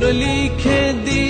তোর লিখে দিতাম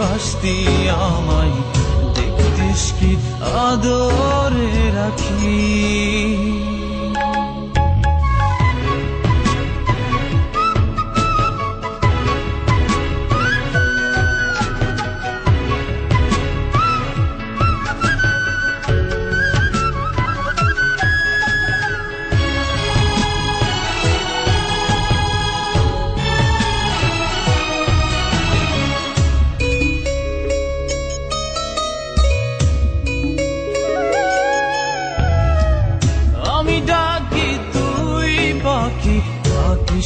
বাসতি আমায় দেখতিস কি আদরে রাখি?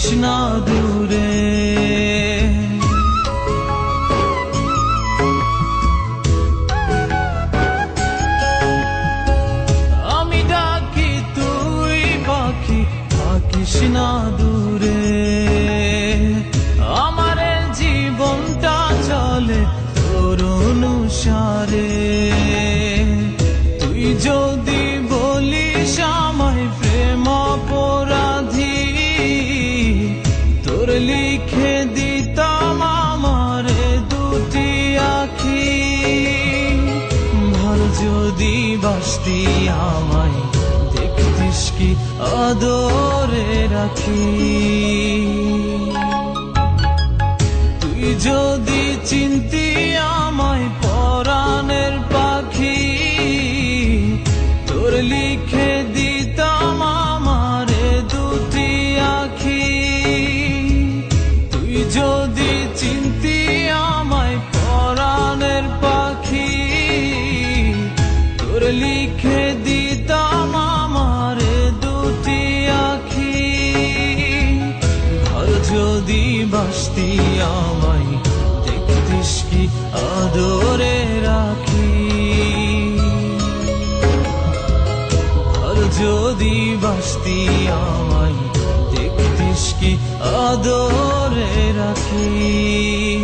থাকিস না দূরে যদি বাসতি আমায় দেখতিস কি আদরে রাখি? লিখে দিতাম আমার দুটি আখি। আর যদি বাসতি আমায়, দেখতিস কি আদরে রাখি। আর যদি বাসতি আমায়, দেখতিস কি আদরে রাখি।